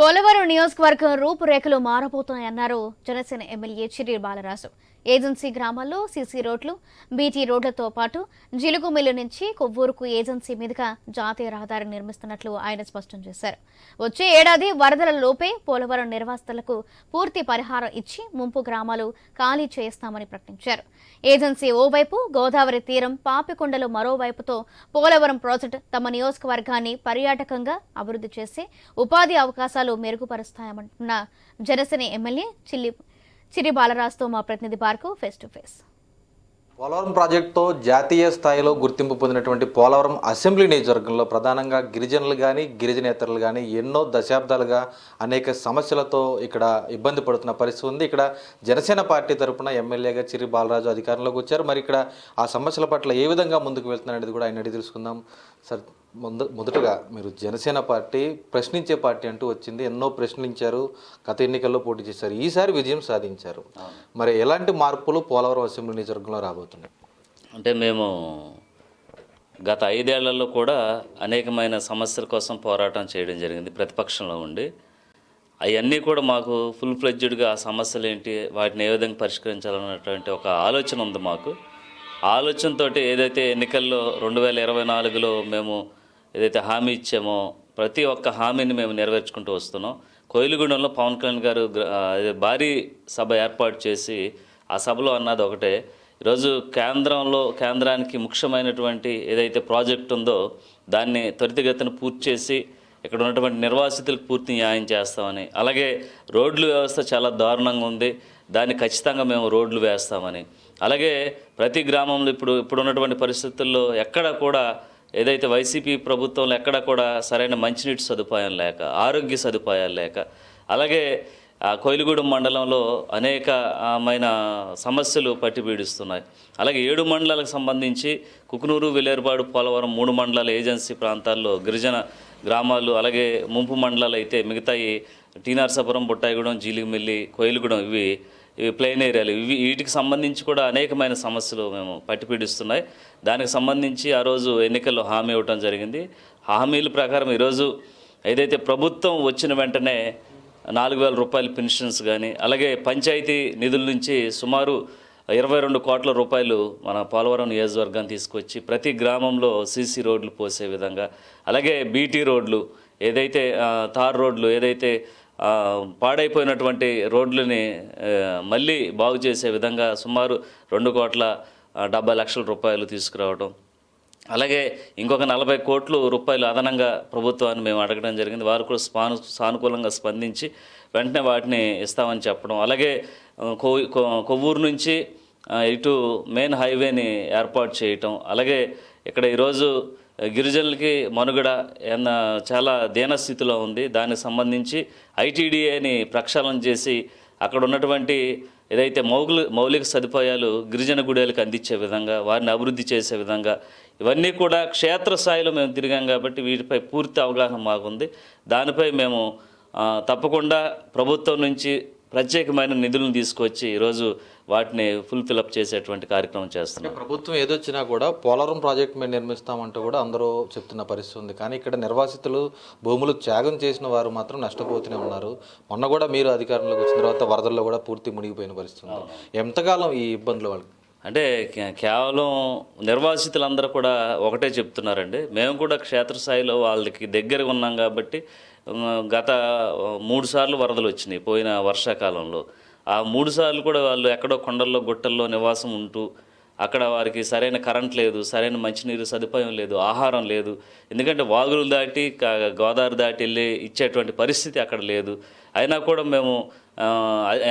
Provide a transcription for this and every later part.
పోలవరం నియోజకవర్గం రూపురేఖలు మారబోతున్నాయన్నారు Janasena MLA Chirri Balaraju. Agency గ్రామాల్లో సీసీ రోడ్లు బీటీ రోడ్లతో పాటు జిలుగుమిల్లు నుంచి కొవ్వూరుకు ఏజెన్సీ మీదుగా జాతీయ రహదారి నిర్మిస్తున్నట్లు ఆయన స్పష్టం చేశారు. వచ్చే ఏడాది వరదల లోపే పోలవరం నిర్వాసితులకు పూర్తి పరిహారం ఇచ్చి ముంపు గ్రామాలు ఖాళీ చేస్తామని ప్రకటించారు. ఏజెన్సీ ఓవైపు గోదావరి తీరం పాపికొండలు మరోవైపుతో పోలవరం ప్రాజెక్టు తమ నియోజకవర్గాన్ని పర్యాటకంగా అభివృద్ధి చేసి ఉపాధి అవకాశాలు మెరుగుపరుస్తాయమంటున్న జనసేన ఎమ్మెల్యే చిల్లి చిరి బాలరాజుతో మా ప్రతినిధి బార్కు ఫేస్ టు ఫేస్ పోలవరం ప్రాజెక్టుతో జాతీయ స్థాయిలో గుర్తింపు పొందినటువంటి పోలవరం అసెంబ్లీ నియోజకవర్గంలో ప్రధానంగా గిరిజనులు కానీ గిరిజనేతరులు కానీ ఎన్నో దశాబ్దాలుగా అనేక సమస్యలతో ఇక్కడ ఇబ్బంది పడుతున్న పరిస్థితి ఉంది. ఇక్కడ జనసేన పార్టీ తరపున ఎమ్మెల్యేగా చిరి బాలరాజు అధికారంలోకి వచ్చారు. మరి ఇక్కడ ఆ సమస్యల పట్ల ఏ విధంగా ముందుకు వెళ్తున్నారనేది కూడా ఆయన అడిగి తెలుసుకుందాం. సార్ ముందు మొదటగా మీరు జనసేన పార్టీ ప్రశ్నించే పార్టీ అంటూ వచ్చింది. ఎన్నో ప్రశ్నించారు. గత ఎన్నికల్లో పోటీ చేశారు. ఈసారి విజయం సాధించారు. మరి ఎలాంటి మార్పులు పోలవరం అసెంబ్లీ నియోజకవర్గంలో రాబోతున్నాయి? అంటే మేము గత ఐదేళ్ళలో కూడా అనేకమైన సమస్యల కోసం పోరాటం చేయడం జరిగింది. ప్రతిపక్షంలో ఉండి. అవన్నీ కూడా మాకు ఫుల్ ఫ్లెడ్జ్డ్గా ఆ సమస్యలు ఏంటి వాటిని ఏ విధంగా పరిష్కరించాలన్నటువంటి ఒక ఆలోచన ఉంది మాకు. ఆ ఆలోచనతో ఏదైతే ఎన్నికల్లో రెండు వేల ఇరవై నాలుగులో మేము ఏదైతే హామీ ఇచ్చామో ప్రతి ఒక్క హామీని మేము నెరవేర్చుకుంటూ వస్తున్నాం. కోయిలగూడెంలో పవన్ కళ్యాణ్ గారు భారీ సభ ఏర్పాటు చేసి ఆ సభలో అన్నది ఒకటే. ఈరోజు కేంద్రంలో కేంద్రానికి ముఖ్యమైనటువంటి ఏదైతే ప్రాజెక్ట్ ఉందో దాన్ని త్వరితగతిన పూర్తి చేసి ఇక్కడ ఉన్నటువంటి నిర్వాసితులకు పూర్తి న్యాయం చేస్తామని. అలాగే రోడ్లు వ్యవస్థ చాలా దారుణంగా ఉంది. దాన్ని ఖచ్చితంగా మేము రోడ్లు వేస్తామని. అలాగే ప్రతి గ్రామంలో ఇప్పుడు ఇప్పుడు ఉన్నటువంటి పరిస్థితుల్లో ఎక్కడ కూడా ఏదైతే వైసీపీ ప్రభుత్వంలో ఎక్కడ కూడా సరైన మంచినీటి సదుపాయం లేక ఆరోగ్య సదుపాయాలు లేక అలాగే కోయిలగూడెం మండలంలో అనేకమైన సమస్యలు పట్టిపీడిస్తున్నాయి. అలాగే ఏడు మండలాలకు సంబంధించి కుకునూరు విలేరుపాడు పోలవరం మూడు మండలాల ఏజెన్సీ ప్రాంతాల్లో గిరిజన గ్రామాలు అలాగే ముంపు మండలాలు అయితే మిగతాయి టీనార్సపురం బుట్టాయిగూడెం జీలిమిల్లి కోయిలగూడెం ఇవి ఇవి ప్లెయిన్ ఏరియాలు. ఇవి వీటికి సంబంధించి కూడా అనేకమైన సమస్యలు మేము పట్టిపీడిస్తున్నాయి. దానికి సంబంధించి ఆ రోజు ఎన్నికల్లో హామీ ఇవ్వటం జరిగింది. హామీల ప్రకారం ఈరోజు ఏదైతే ప్రభుత్వం వచ్చిన వెంటనే నాలుగు వేల రూపాయల పెన్షన్స్ కానీ అలాగే పంచాయతీ నిధుల నుంచి సుమారు ఇరవై రెండు కోట్ల రూపాయలు మన పోలవరం నియోజకవర్గాన్ని తీసుకొచ్చి ప్రతి గ్రామంలో సీసీ రోడ్లు పోసే విధంగా అలాగే బీటీ రోడ్లు ఏదైతే తార్ రోడ్లు ఏదైతే పాడైపోయినటువంటి రోడ్లని మళ్ళీ బాగు చేసే విధంగా సుమారు రెండు కోట్ల డెబ్బై లక్షల రూపాయలు తీసుకురావడం అలాగే ఇంకొక నలభై కోట్లు రూపాయలు అదనంగా ప్రభుత్వాన్ని మేము అడగడం జరిగింది. వారు కూడా స్పాను సానుకూలంగా స్పందించి వెంటనే వాటిని ఇస్తామని చెప్పడం. అలాగే కొ- కొవ్వూరు నుంచి ఇటు మెయిన్ హైవేని ఏర్పాటు చేయటం. అలాగే ఇక్కడ ఈరోజు గిరిజనులకి మనుగడ చాలా దీనస్థితిలో ఉంది. దానికి సంబంధించి ఐటీడీఏని ప్రక్షాళన చేసి అక్కడ ఉన్నటువంటి ఏదైతే మౌలిక మౌలిక సదుపాయాలు గిరిజన గుడేలకు అందించే విధంగా వారిని అభివృద్ధి చేసే విధంగా ఇవన్నీ కూడా క్షేత్రస్థాయిలో మేము తిరిగాం కాబట్టి వీటిపై పూర్తి అవగాహన మాకుంది. దానిపై మేము తప్పకుండా ప్రభుత్వం నుంచి ప్రత్యేకమైన నిధులను తీసుకొచ్చి ఈరోజు వాటిని ఫుల్ ఫిలప్ చేసేటువంటి కార్యక్రమం చేస్తున్నాం ప్రభుత్వం ఏదొచ్చినా కూడా పోలవరం ప్రాజెక్ట్ మేము నిర్మిస్తామంటూ కూడా అందరూ చెప్తున్న పరిస్థితి ఉంది. కానీ ఇక్కడ నిర్వాసితులు భూములు త్యాగం చేసిన వారు మాత్రం నష్టపోతూనే ఉన్నారు. మొన్న కూడా మీరు అధికారంలోకి వచ్చిన తర్వాత వరదల్లో కూడా పూర్తి మునిగిపోయిన పరిస్థితి ఉంది. ఎంతకాలం ఈ ఇబ్బందులు వాళ్ళకి? అంటే కేవలం నిర్వాసితులందరూ కూడా ఒకటే చెప్తున్నారండి. మేము కూడా క్షేత్రస్థాయిలో వాళ్ళకి దగ్గరగా ఉన్నాం కాబట్టి గత మూడు సార్లు వరదలు వచ్చినాయి పోయిన వర్షాకాలంలో. ఆ మూడు సార్లు కూడా వాళ్ళు ఎక్కడో కొండల్లో గుట్టల్లో నివాసం ఉంటూ అక్కడ వారికి సరైన కరెంట్ లేదు సరైన మంచినీరు సదుపాయం లేదు ఆహారం లేదు. ఎందుకంటే వాగులు దాటి గోదావరి దాటి వెళ్ళి ఇచ్చేటువంటి పరిస్థితి అక్కడ లేదు. అయినా కూడా మేము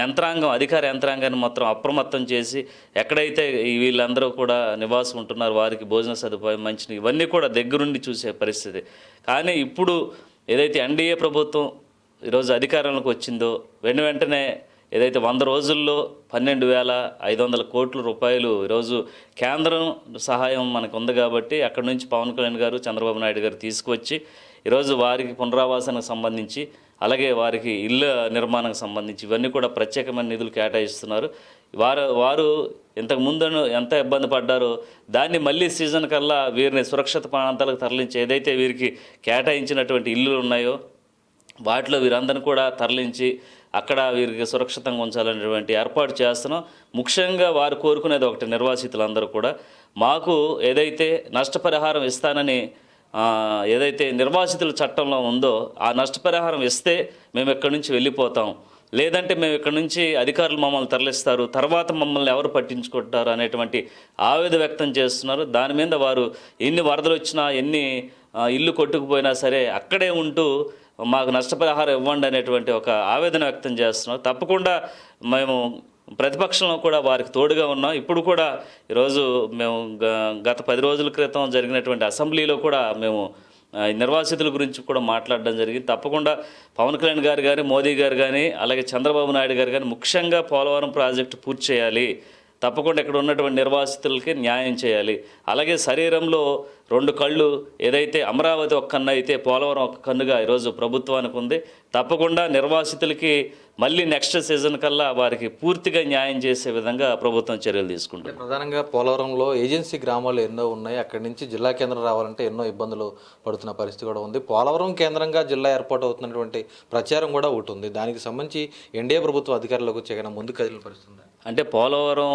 యంత్రాంగం అధికార యంత్రాంగాన్ని మొత్తం అప్రమత్తం చేసి ఎక్కడైతే వీళ్ళందరూ కూడా నివాసం ఉంటున్నారు వారికి భోజన సదుపాయం మంచినీరు ఇవన్నీ కూడా దగ్గరుండి చూసే పరిస్థితి. కానీ ఇప్పుడు ఏదైతే ఎన్డీఏ ప్రభుత్వం ఈరోజు అధికారంలోకి వచ్చిందో వెను వెంటనే ఏదైతే వంద రోజుల్లో పన్నెండు వేల ఐదు వందల కోట్ల రూపాయలు ఈరోజు కేంద్రం సహాయం మనకు ఉంది కాబట్టి అక్కడి నుంచి పవన్ కళ్యాణ్ గారు చంద్రబాబు నాయుడు గారు తీసుకొచ్చి ఈరోజు వారికి పునరావాసానికి సంబంధించి అలాగే వారికి ఇళ్ళ నిర్మాణానికి సంబంధించి ఇవన్నీ కూడా ప్రత్యేకమైన నిధులు కేటాయిస్తున్నారు. వారు వారు ఇంతకు ముందు ఎంత ఇబ్బంది పడ్డారో దాన్ని మళ్ళీ సీజన్ కల్లా వీరిని సురక్షిత ప్రాంతాలకు తరలించి ఏదైతే వీరికి కేటాయించినటువంటి ఇల్లులు ఉన్నాయో వాటిలో వీరందరిని కూడా తరలించి అక్కడ వీరికి సురక్షితంగా ఉంచాలనేటువంటి ఏర్పాటు చేస్తున్నాం. ముఖ్యంగా వారు కోరుకునేది ఒకటి నిర్వాసితులందరూ కూడా. మాకు ఏదైతే నష్టపరిహారం ఇస్తానని ఏదైతే నిర్వాసితుల చట్టంలో ఉందో ఆ నష్టపరిహారం ఇస్తే మేము ఇక్కడి నుంచి వెళ్ళిపోతాం. లేదంటే మేము ఇక్కడ నుంచి అధికారులు మమ్మల్ని తరలిస్తారు తర్వాత మమ్మల్ని ఎవరు పట్టించుకుంటారు అనేటువంటి ఆవేద వ్యక్తం చేస్తున్నారు. దాని మీద వారు ఎన్ని వరదలు వచ్చినా ఎన్ని ఇల్లు కొట్టుకుపోయినా సరే అక్కడే ఉంటూ మాకు నష్టపరిహారం ఇవ్వండి అనేటువంటి ఒక ఆవేదన వ్యక్తం చేస్తున్నారు. తప్పకుండా మేము ప్రతిపక్షంలో కూడా వారికి తోడుగా ఉన్నాం. ఇప్పుడు కూడా ఈరోజు మేము గ- గత పది రోజుల క్రితం జరిగినటువంటి అసెంబ్లీలో కూడా మేము నిర్వాసితుల గురించి కూడా మాట్లాడడం జరిగింది. తప్పకుండా పవన్ కళ్యాణ్ గారు కానీ మోదీ గారు కానీ అలాగే చంద్రబాబు నాయుడు గారు కానీ ముఖ్యంగా పోలవరం ప్రాజెక్టు పూర్తి చేయాలి. తప్పకుండా ఇక్కడ ఉన్నటువంటి నిర్వాసితులకి న్యాయం చేయాలి. అలాగే శరీరంలో రెండు కళ్ళు ఏదైతే అమరావతి ఒక కన్ను అయితే పోలవరం ఒక కన్నుగా ఈరోజు ప్రభుత్వానికి ఉంది. తప్పకుండా నిర్వాసితులకి మళ్ళీ నెక్స్ట్ సీజన్ కల్లా వారికి పూర్తిగా న్యాయం చేసే విధంగా ప్రభుత్వం చర్యలు తీసుకుంటుంది. ప్రధానంగా పోలవరంలో ఏజెన్సీ గ్రామాలు ఎన్నో ఉన్నాయి. అక్కడి నుంచి జిల్లా కేంద్రం రావాలంటే ఎన్నో ఇబ్బందులు పడుతున్న పరిస్థితి కూడా ఉంది. పోలవరం కేంద్రంగా జిల్లా ఏర్పాటు అవుతున్నటువంటి ప్రచారం కూడా ఒకటి ఉంది. దానికి సంబంధించి ఎన్డీఏ ప్రభుత్వం అధికారులకు చేయడం ముందు కదిలిన పరిస్థితి ఉందా? అంటే పోలవరం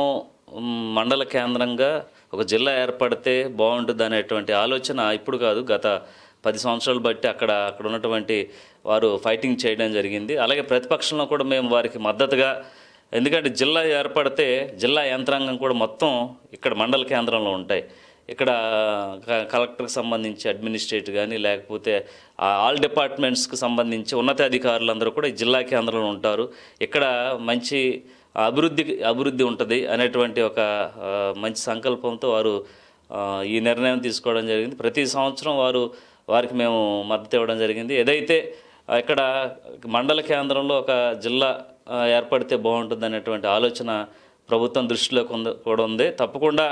మండల కేంద్రంగా ఒక జిల్లా ఏర్పడితే బాగుంటుంది అనేటువంటి ఆలోచన ఇప్పుడు కాదు. గత పది సంవత్సరాలు బట్టి అక్కడ అక్కడ ఉన్నటువంటి వారు ఫైటింగ్ చేయడం జరిగింది. అలాగే ప్రతిపక్షంలో కూడా మేము వారికి మద్దతుగా ఎందుకంటే జిల్లా ఏర్పడితే జిల్లా యంత్రాంగం కూడా మొత్తం ఇక్కడ మండల కేంద్రంలో ఉంటాయి. ఇక్కడ కలెక్టర్కి సంబంధించి అడ్మినిస్ట్రేట్ కానీ లేకపోతే ఆల్ డిపార్ట్మెంట్స్కి సంబంధించి ఉన్నతాధికారులందరూ కూడా ఈ జిల్లా కేంద్రంలో ఉంటారు. ఇక్కడ మంచి అభివృద్ధి అభివృద్ధి ఉంటుంది అనేటువంటి ఒక మంచి సంకల్పంతో వారు ఈ నిర్ణయం తీసుకోవడం జరిగింది. ప్రతి సంవత్సరం వారు వారికి మేము మద్దతు ఇవ్వడం జరిగింది. ఏదైతే ఇక్కడ మండల కేంద్రంలో ఒక జిల్లా ఏర్పడితే బాగుంటుంది అనేటువంటి ఆలోచన ప్రభుత్వం దృష్టిలోకి ఉంది కూడా ఉంది. తప్పకుండా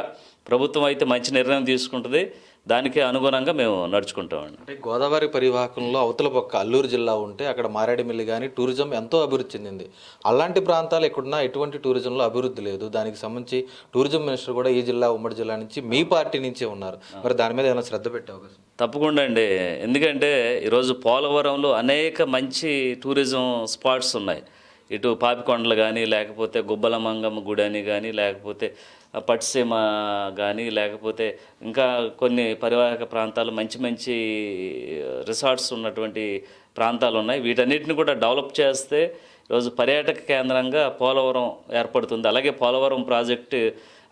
ప్రభుత్వం అయితే మంచి నిర్ణయం తీసుకుంటుంది. దానికి అనుగుణంగా మేము నడుచుకుంటామండి అంటే గోదావరి పరివాహకంలో అవతల పక్క అల్లూరు జిల్లా ఉంటే అక్కడ మారేడుమిల్లి కానీ టూరిజం ఎంతో అభివృద్ధి చెందింది. అలాంటి ప్రాంతాలు ఎక్కడున్నా ఎటువంటి టూరిజంలో అభివృద్ధి లేదు. దానికి సంబంధించి టూరిజం మినిస్టర్ కూడా ఈ జిల్లా ఉమ్మడి జిల్లా నుంచి మీ పార్టీ నుంచే ఉన్నారు. మరి దాని మీద ఏమైనా శ్రద్ధ పెట్టే అవకాశం? తప్పకుండా అండి. ఎందుకంటే ఈరోజు పోలవరంలో అనేక మంచి టూరిజం స్పాట్స్ ఉన్నాయి. ఇటు పాపికొండలు కానీ లేకపోతే గుబ్బలమంగమ్మ గుడి అని కానీ లేకపోతే పట్సీమ కానీ లేకపోతే ఇంకా కొన్ని పరివాహక ప్రాంతాలు మంచి మంచి రిసార్ట్స్ ఉన్నటువంటి ప్రాంతాలు ఉన్నాయి. వీటన్నిటిని కూడా డెవలప్ చేస్తే ఈరోజు పర్యాటక కేంద్రంగా పోలవరం ఏర్పడుతుంది. అలాగే పోలవరం ప్రాజెక్టు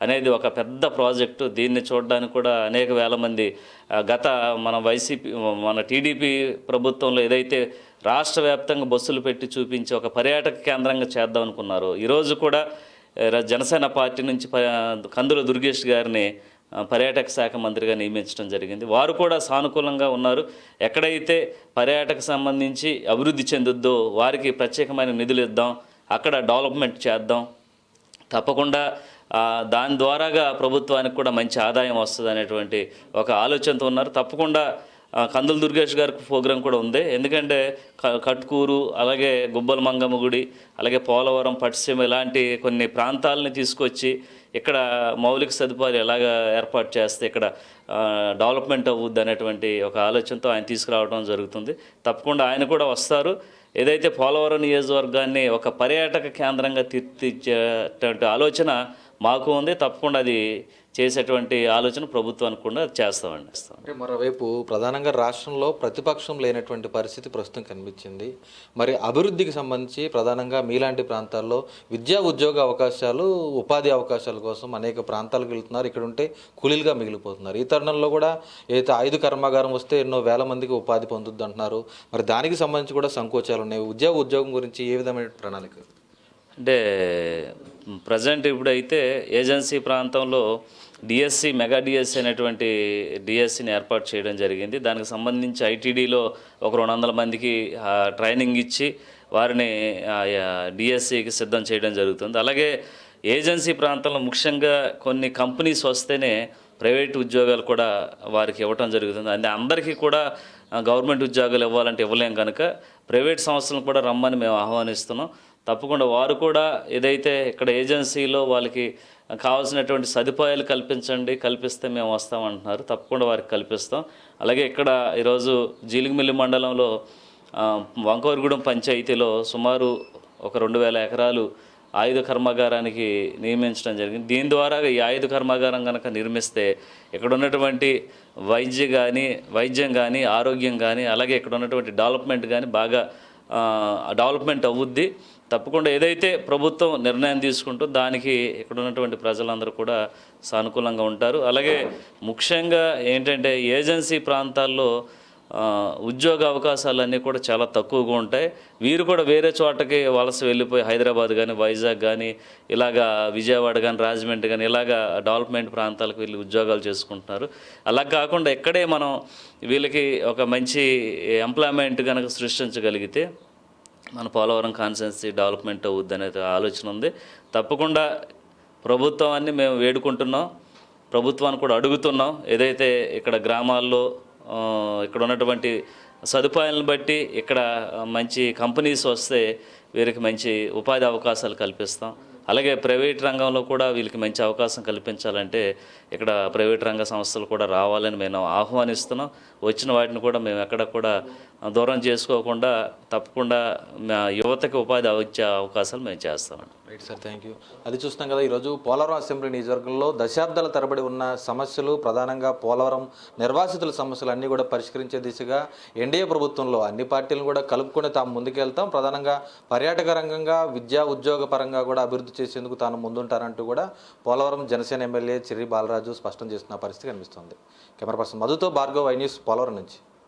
అనేది ఒక పెద్ద ప్రాజెక్టు. దీన్ని చూడడానికి కూడా అనేక వేల మంది గత మన వైసీపీ మన టీడీపీ ప్రభుత్వంలో ఏదైతే రాష్ట్ర వ్యాప్తంగా బస్సులు పెట్టి చూపించి ఒక పర్యాటక కేంద్రంగా చేద్దాం అనుకున్నారు ఈరోజు కూడా జనసేన పార్టీ నుంచి ప- కందుల దుర్గేష్ గారిని పర్యాటక శాఖ మంత్రిగా నియమించడం జరిగింది. వారు కూడా సానుకూలంగా ఉన్నారు. ఎక్కడైతే పర్యాటక సంబంధించి అభివృద్ధి చెందుద్దో వారికి ప్రత్యేకమైన నిధులు ఇద్దాం అక్కడ డెవలప్మెంట్ చేద్దాం. తప్పకుండా దాని ద్వారాగా ప్రభుత్వానికి కూడా మంచి ఆదాయం వస్తుంది అనేటువంటి ఒక ఆలోచనతో ఉన్నారు. తప్పకుండా కందుల దుర్గేష్ గారికి ప్రోగ్రాం కూడా ఉంది. ఎందుకంటే క- కట్కూరు అలాగే గుబ్బల మంగమ్మ గుడి అలాగే పోలవరం పట్టిసీమ ఇలాంటి కొన్ని ప్రాంతాలని తీసుకొచ్చి ఇక్కడ మౌలిక సదుపాయాలు ఎలాగ ఏర్పాటు చేస్తే ఇక్కడ డెవలప్మెంట్ అవ్వద్దు అనేటువంటి ఒక ఆలోచనతో ఆయన తీసుకురావడం జరుగుతుంది. తప్పకుండా ఆయన కూడా వస్తారు. ఏదైతే పోలవరం నియోజకవర్గాన్ని ఒక పర్యాటక కేంద్రంగా తీర్చిచ్చేటువంటి ఆలోచన మాకు ఉంది. తప్పకుండా అది చేసేటువంటి ఆలోచన ప్రభుత్వానికి కూడా చేస్తామండి అంటే మరోవైపు ప్రధానంగా రాష్ట్రంలో ప్రతిపక్షం లేనటువంటి పరిస్థితి ప్రస్తుతం కనిపించింది. మరి అభివృద్ధికి సంబంధించి ప్రధానంగా మీలాంటి ప్రాంతాల్లో విద్యా ఉద్యోగ అవకాశాలు ఉపాధి అవకాశాల కోసం అనేక ప్రాంతాలకు వెళ్తున్నారు. ఇక్కడ ఉంటే కూలీలుగా మిగిలిపోతున్నారు. ఈ తరుణంలో కూడా ఏదైతే ఆయుధ కర్మాగారం వస్తే ఎన్నో వేల మందికి ఉపాధి పొందుద్ది అంటున్నారు. మరి దానికి సంబంధించి కూడా సంకోచాలు ఉన్నాయి. ఉద్యోగ ఉద్యోగం గురించి ఏ విధమైన ప్రణాళిక? అంటే ప్రజెంట్ ఇప్పుడైతే ఏజెన్సీ ప్రాంతంలో డిఎస్సి మెగా డిఎస్సి అనేటువంటి డిఎస్సిని ఏర్పాటు చేయడం జరిగింది. దానికి సంబంధించి ఐటీడీలో ఒక రెండు వందల మందికి ట్రైనింగ్ ఇచ్చి వారిని డిఎస్సికి సిద్ధం చేయడం జరుగుతుంది. అలాగే ఏజెన్సీ ప్రాంతంలో ముఖ్యంగా కొన్ని కంపెనీస్ వస్తేనే ప్రైవేట్ ఉద్యోగాలు కూడా వారికి ఇవ్వటం జరుగుతుంది. అంటే అందరికీ కూడా గవర్నమెంట్ ఉద్యోగాలు ఇవ్వాలంటే ఇవ్వలేం కనుక ప్రైవేట్ సంస్థలను కూడా రమ్మని మేము ఆహ్వానిస్తున్నాం. తప్పకుండా వారు కూడా ఏదైతే ఇక్కడ ఏజెన్సీలో వాళ్ళకి కావాల్సినటువంటి సదుపాయాలు కల్పించండి కల్పిస్తే మేము వస్తామంటున్నారు తప్పకుండా వారికి కల్పిస్తాం. అలాగే ఇక్కడ ఈరోజు జీలిగిమిల్లి మండలంలో ఆ, వంకవరగూడెం పంచాయతీలో సుమారు ఒక రెండు వేల ఎకరాలు ఆయుధ కర్మాగారానికి నియమించడం జరిగింది. దీని ద్వారా ఈ ఆయుధ కర్మాగారం కనుక నిర్మిస్తే ఇక్కడ ఉన్నటువంటి వైద్య కానీ వైద్యం కానీ ఆరోగ్యం కానీ అలాగే ఇక్కడ ఉన్నటువంటి డెవలప్మెంట్ కానీ బాగా డెవలప్మెంట్ అవుద్ది. తప్పకుండా ఏదైతే ప్రభుత్వం నిర్ణయం తీసుకుంటూ దానికి ఇక్కడ ఉన్నటువంటి ప్రజలందరూ కూడా సానుకూలంగా ఉంటారు. అలాగే ముఖ్యంగా ఏంటంటే ఏజెన్సీ ప్రాంతాల్లో ఉద్యోగ అవకాశాలన్నీ కూడా చాలా తక్కువగా ఉంటాయి. వీరు కూడా వేరే చోటకి వలస వెళ్ళిపోయి హైదరాబాద్ కానీ వైజాగ్ కానీ ఇలాగా విజయవాడ కానీ రాజమండ్రి కానీ ఇలాగా డెవలప్మెంట్ ప్రాంతాలకు వెళ్ళి ఉద్యోగాలు చేసుకుంటున్నారు. అలా కాకుండా ఇక్కడే మనం వీళ్ళకి ఒక మంచి ఎంప్లాయ్మెంట్ కనుక సృష్టించగలిగితే మన పోలవరం కాన్స్టెన్సీ డెవలప్మెంట్ అవుద్ది అనే ఆలోచన ఉంది. తప్పకుండా ప్రభుత్వాన్ని మేము వేడుకుంటున్నాం. ప్రభుత్వాన్ని కూడా అడుగుతున్నాం. ఏదైతే ఇక్కడ గ్రామాల్లో ఇక్కడ ఉన్నటువంటి సదుపాయాలను బట్టి ఇక్కడ మంచి కంపెనీస్ వస్తే వీరికి మంచి ఉపాధి అవకాశాలు కల్పిస్తాం. అలాగే ప్రైవేట్ రంగంలో కూడా వీళ్ళకి మంచి అవకాశం కల్పించాలంటే ఇక్కడ ప్రైవేట్ రంగ సంస్థలు కూడా రావాలని మేము ఆహ్వానిస్తున్నాం. వచ్చిన వాటిని కూడా మేము ఎక్కడ కూడా దూరం చేసుకోకుండా తప్పకుండా మా యువతకి ఉపాధి ఇచ్చే అవకాశాలు మేము చేస్తామండి రైట్ సార్ థ్యాంక్ యూ అది చూస్తున్నాం కదా ఈరోజు పోలవరం అసెంబ్లీ నియోజకవర్గంలో దశాబ్దాల తరబడి ఉన్న సమస్యలు ప్రధానంగా పోలవరం నిర్వాసితుల సమస్యలు అన్నీ కూడా పరిష్కరించే దిశగా ఎన్డీఏ ప్రభుత్వంలో అన్ని పార్టీలను కూడా కలుపుకొని తాము ముందుకెళ్తాం. ప్రధానంగా పర్యాటక రంగంగా విద్యా ఉద్యోగ పరంగా కూడా అభివృద్ధి చేసేందుకు తాను ముందుంటారంటూ కూడా పోలవరం జనసేన ఎమ్మెల్యే చిర్రి బాలరాజు స్పష్టం చేస్తున్న పరిస్థితి కనిపిస్తుంది. కెమెరా పర్సన్ మధుతో భార్గవ్ ఐ న్యూస్ పోలవరం నుంచి.